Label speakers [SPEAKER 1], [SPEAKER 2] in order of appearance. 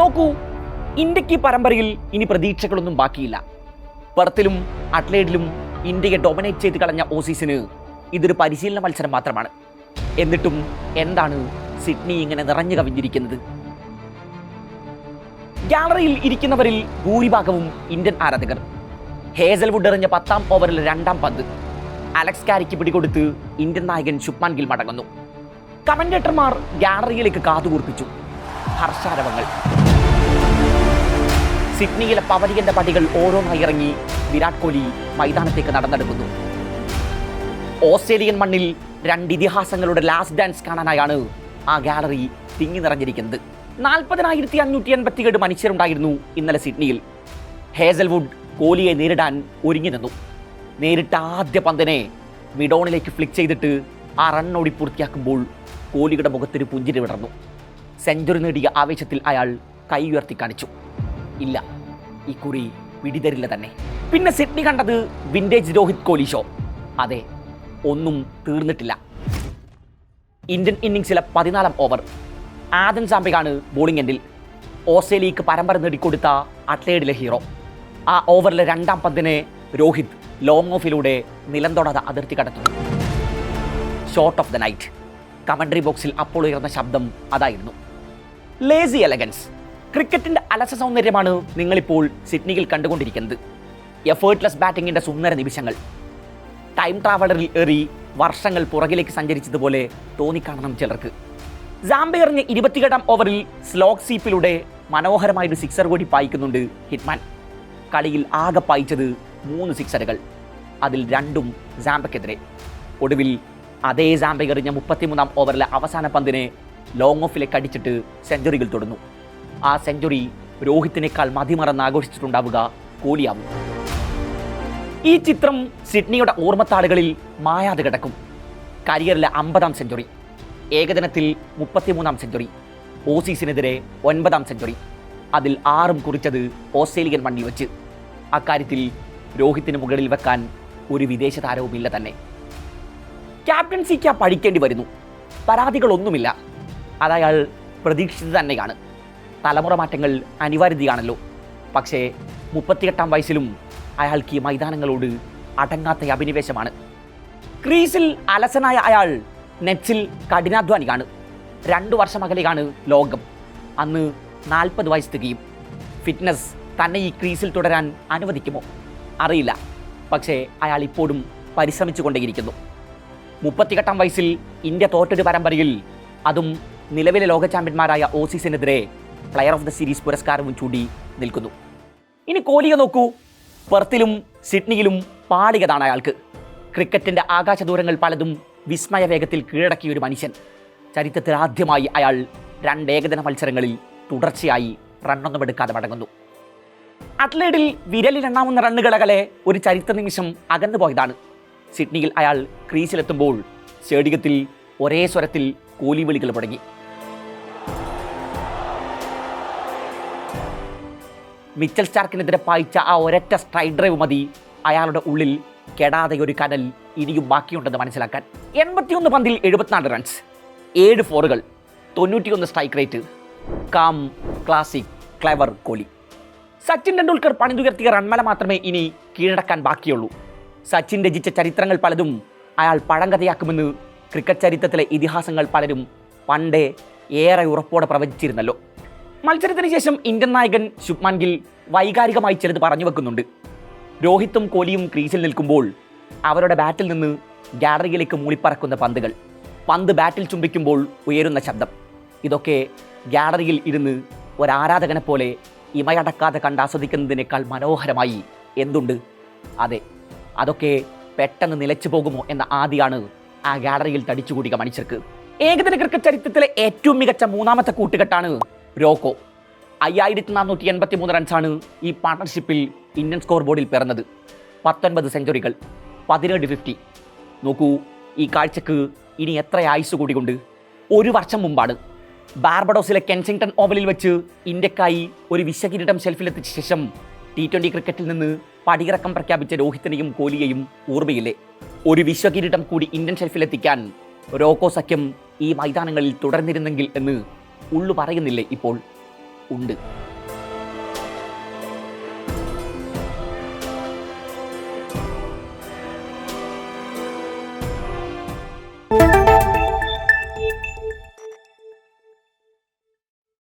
[SPEAKER 1] നോക്കൂ ഇന്ത്യയ്ക്ക് പരമ്പരയിൽ ഇനി പ്രതീക്ഷകളൊന്നും ബാക്കിയില്ല. പെർത്തിലും അട്ലേഡിലും ഇന്ത്യയെ ഡൊമിനേറ്റ് ചെയ്ത് കളഞ്ഞ ഓസീസിന് ഇതൊരു പരിശീലന മത്സരം മാത്രമാണ്. എന്നിട്ടും എന്താണ് സിഡ്നി ഇങ്ങനെ നിറഞ്ഞു കവിഞ്ഞിരിക്കുന്നത്? ഗാലറിയിൽ ഇരിക്കുന്നവരിൽ ഭൂരിഭാഗവും ഇന്ത്യൻ ആരാധകർ. ഹേസൽവുഡ് എറിഞ്ഞ പത്താം ഓവറിൽ രണ്ടാം പന്ത്. അലക്സ് കാരിക്ക് പിടികൊടുത്ത് ഇന്ത്യൻ നായകൻ ശുഭ്മാൻ ഗിൽ മടങ്ങുന്നു. കമന്റേറ്റർമാർ ഗാലറിയിലേക്ക് കാതുകൂർപ്പിച്ചു. ഹർഷാരവങ്ങൾ. സിഡ്നിയിലെ പവലിയന്റെ പടികൾ ഓരോന്നായി ഇറങ്ങി വിരാട് കോഹ്ലി മൈതാനത്തേക്ക് നടന്നെടുക്കുന്നു. ഓസ്ട്രേലിയൻ മണ്ണിൽ രണ്ട് ഇതിഹാസങ്ങളുടെ ലാസ്റ്റ് ഡാൻസ് കാണാനായാണ് ആ ഗാലറി തിങ്ങി നിറഞ്ഞിരിക്കുന്നത്. നാൽപ്പതിനായിരത്തി അഞ്ഞൂറ്റി എൺപത്തിയേഴ് മനുഷ്യരുണ്ടായിരുന്നു ഇന്നലെ സിഡ്നിയിൽ. ഹേസൽവുഡ് കോഹ്ലിയെ നേരിടാൻ ഒരുങ്ങി നിന്നു. നേരിട്ട ആദ്യ പന്തിനെ മിഡോണിലേക്ക് ഫ്ലിക്ക് ചെയ്തിട്ട് ആ റണ്ണോടി പൂർത്തിയാക്കുമ്പോൾ കോഹ്ലിയുടെ മുഖത്തൊരു പുഞ്ചിരി വിടർന്നു. സെഞ്ചുറി നേടിയ ആവേശത്തിൽ അയാൾ കൈ ഉയർത്തി കാണിച്ചു. ഇല്ല. ഈ കുറി പിടിതരില്ല തന്നെ. പിന്നെ സിഡ്നി കണ്ടത് വിന്റേജ് രോഹിത് കോഹ്ലി ഷോ. അതെ ഒന്നും തീർന്നിട്ടില്ല. ഇന്ത്യൻ ഇന്നിങ്സിലെ പതിനാലാം ഓവർ. ആദൻ സാമ്പയാണ് ബോളിംഗ് എൻഡിൽ. ഓസ്ട്രേലിയക്ക് പരമ്പര നേടിക്കൊടുത്ത അട്ലേഡിലെ ഹീറോ. ആ ഓവറിലെ രണ്ടാം പന്തിനെ രോഹിത് ലോങ് ഓഫിലൂടെ നിലം തൊടാതെ അതിർത്തി കടത്തുന്നു. Short of the night commentary ബോക്സിൽ അപ്പോൾ ഉയർന്ന ശബ്ദം അതായിരുന്നു. ലേസി എലഗൻസ് ക്രിക്കറ്റിന്റെ അലസ സൗന്ദര്യമാണ് നിങ്ങളിപ്പോൾ സിഡ്നിയിൽ കണ്ടുകൊണ്ടിരിക്കുന്നത്. എഫേർട്ട്ലെസ് ബാറ്റിംഗിന്റെ സുന്ദര നിമിഷങ്ങൾ. ടൈം ട്രാവലറിൽ ഏറി വർഷങ്ങൾ പുറകിലേക്ക് സഞ്ചരിച്ചതുപോലെ തോന്നിക്കാണണം ചിലർക്ക്. സാംബ എറിഞ്ഞ ഇരുപത്തിയേഴാം ഓവറിൽ സ്ലോക്ക് സീപ്പിലൂടെ മനോഹരമായൊരു സിക്സർ കൂടി പായിക്കുന്നുണ്ട് ഹിറ്റ്മാൻ. കളിയിൽ ആകെ പായിച്ചത് മൂന്ന് സിക്സറുകൾ അതിൽ രണ്ടും ജാമ്പയ്ക്കെതിരെ ഒടുവിൽ അതേ സാംബ എറിഞ്ഞ മുപ്പത്തിമൂന്നാം ഓവറിലെ അവസാന പന്തിനെ ലോങ് ഓഫിലേക്ക് അടിച്ചിട്ട് സെഞ്ചുറികൾ തൊടുന്നു. ആ സെഞ്ചുറി രോഹിത്തിനേക്കാൾ മതിമറന്ന് ആഘോഷിച്ചിട്ടുണ്ടാവുക കോലിയാവും. ഈ ചിത്രം സിഡ്നിയുടെ ഓർമ്മത്താളുകളിൽ മായാതെ കിടക്കും. കരിയറിലെ അമ്പതാം സെഞ്ചുറി ഏകദിനത്തിൽ മുപ്പത്തിമൂന്നാം സെഞ്ചുറി ഓസീസിനെതിരെ ഒൻപതാം സെഞ്ചുറി. അതിൽ ആറും കുറിച്ചത് ഓസ്ട്രേലിയൻ മണ്ണിൽ വെച്ച്. അക്കാര്യത്തിൽ രോഹിത്തിന് മുകളിൽ വെക്കാൻ ഒരു വിദേശ താരവുമില്ല തന്നെ. ക്യാപ്റ്റൻസിക്ക് പഠിക്കേണ്ടി വരുന്നു. പരാതികളൊന്നുമില്ല. അതയാൾ പ്രതീക്ഷിച്ചത് തന്നെയാണ്. തലമുറ മാറ്റങ്ങൾ അനിവാര്യതയാണല്ലോ. പക്ഷേ മുപ്പത്തിയെട്ടാം വയസ്സിലും അയാൾക്ക് ഈ മൈതാനങ്ങളോട് അടങ്ങാത്ത അഭിനിവേശമാണ്. ക്രീസിൽ അലസനായ അയാൾ നെറ്റ്സിൽ കഠിനാധ്വാനിയാണ്. രണ്ടു വർഷം അകലെയാണ് ലോകം. അന്ന് നാൽപ്പത് വയസ്സ് തികയും. ഫിറ്റ്നസ് തന്നെ ഈ ക്രീസിൽ തുടരാൻ അനുവദിക്കുമോ? അറിയില്ല. പക്ഷേ അയാൾ ഇപ്പോഴും പരിശ്രമിച്ചു കൊണ്ടേയിരിക്കുന്നു മുപ്പത്തിയെട്ടാം വയസ്സിൽ ഇന്ത്യ തോറ്റൊരു പരമ്പരയിൽ അതും നിലവിലെ ലോക ചാമ്പ്യന്മാരായ ഓസീസിനെതിരെ പ്ലെയർ ഓഫ് ദ സീരീസ് പുരസ്കാരവും ചൂടി നിൽക്കുന്നു. ഇനി കോഹ്ലിയെ നോക്കൂ. പെർത്തിലും സിഡ്നിയിലും പാളികതാണ് അയാൾക്ക്. ക്രിക്കറ്റിന്റെ ആകാശദൂരങ്ങൾ പലതും വിസ്മയ വേഗത്തിൽ കീഴടക്കിയ ഒരു മനുഷ്യൻ. ചരിത്രത്തിൽ ആദ്യമായി അയാൾ രണ്ട് ഏകദിന മത്സരങ്ങളിൽ തുടർച്ചയായി റണ്ണൊന്നും എടുക്കാതെ മടങ്ങുന്നു. അത്ലേഡിൽ വിരലിൽ എണ്ണാവുന്ന റണ്ണുകളകലെ ഒരു ചരിത്ര നിമിഷം അകന്നു പോയതാണ്. സിഡ്നിയിൽ അയാൾ ക്രീസിലെത്തുമ്പോൾ സ്റ്റേഡിയത്തിൽ ഒരേ സ്വരത്തിൽ കോലി വിളികൾ തുടങ്ങി മിച്ചൽ സ്റ്റാർക്കിനെതിരെ പായിച്ച ആ ഒരൊറ്റ സ്ട്രൈഡ് ഡ്രൈവ് മതി അയാളുടെ ഉള്ളിൽ കെടാതെ ഒരു കനൽ ഇനിയും ബാക്കിയുണ്ടെന്ന് മനസ്സിലാക്കാൻ. എൺപത്തിയൊന്ന് പന്തിൽ എഴുപത്തിനാല് റൺസ് ഏഴ് ഫോറുകൾ തൊണ്ണൂറ്റിയൊന്ന് strike rate calm classic clever Kohli Sachin Tendulkar പണിതുയർത്തിയ റൺമല മാത്രമേ ഇനി കീഴടക്കാൻ ബാക്കിയുള്ളൂ. സച്ചിൻ രചിച്ച ചരിത്രങ്ങൾ പലതും അയാൾ പഴങ്കഥയാക്കുമെന്ന് ക്രിക്കറ്റ് ചരിത്രത്തിലെ ഇതിഹാസങ്ങൾ പലരും പണ്ടേ ഏറെ ഉറപ്പോടെ പ്രവചിച്ചിരുന്നല്ലോ. മത്സരത്തിന് ശേഷം ഇന്ത്യൻ നായകൻ ശുഭ്മാൻ ഗിൽ വൈകാരികമായി ചിലത് പറഞ്ഞു വെക്കുന്നുണ്ട്. രോഹിത്തും കോഹ്ലിയും ക്രീസിൽ നിൽക്കുമ്പോൾ അവരുടെ ബാറ്റിൽ നിന്ന് ഗാലറിയിലേക്ക് മൂളിപ്പറക്കുന്ന പന്തുകൾ. പന്ത് ബാറ്റിൽ ചുംബിക്കുമ്പോൾ ഉയരുന്ന ശബ്ദം. ഇതൊക്കെ ഗാലറിയിൽ ഇരുന്ന് ഒരാരാധകനെ പോലെ ഇമയടക്കാതെ കണ്ടാസ്വദിക്കുന്നതിനേക്കാൾ മനോഹരമായി എന്തുണ്ട്? അതെ അതൊക്കെ പെട്ടെന്ന് നിലച്ചു പോകുമോ എന്ന ആദിയാണ് ആ ഗാലറിയിൽ തടിച്ചുകൂടിയ മനുഷ്യർക്ക്. ഏകദിന ക്രിക്കറ്റ് ചരിത്രത്തിലെ ഏറ്റവും മികച്ച മൂന്നാമത്തെ കൂട്ടുകെട്ടാണ് രോക്കോ. അയ്യായിരത്തി നാനൂറ്റി എൺപത്തി മൂന്ന് റൺസാണ് ഈ പാർട്ണർഷിപ്പിൽ ഇന്ത്യൻ സ്കോർ ബോർഡിൽ പിറന്നത്. പത്തൊൻപത് സെഞ്ചുറികൾ പതിനേഴ് ഫിഫ്റ്റി നോക്കൂ ഈ കാഴ്ചക്ക് ഇനി എത്ര ആയുസ് കൂടികൊണ്ട് ഒരു വർഷം മുമ്പാണ് ബാർബഡോസിലെ കെൻസിംഗ്ടൺ ഓവലിൽ വെച്ച് ഇന്ത്യക്കായി ഒരു വിശ്വകിരീടം ഷെൽഫിലെത്തിച്ച ശേഷം ടി ട്വന്റി ക്രിക്കറ്റിൽ നിന്ന് പടിയിറക്കം പ്രഖ്യാപിച്ച രോഹിത്തിനെയും കോഹ്ലിയെയും ഓർമ്മയില്ലേ? ഒരു വിശ്വകിരീടം കൂടി ഇന്ത്യൻ ഷെൽഫിലെത്തിക്കാൻ റോക്കോ സഖ്യം ഈ മൈതാനങ്ങളിൽ തുടർന്നിരുന്നെങ്കിൽ എന്ന് ഉള്ളു പറയുന്നില്ലേ ഇപ്പോൾ? ഉണ്ട്.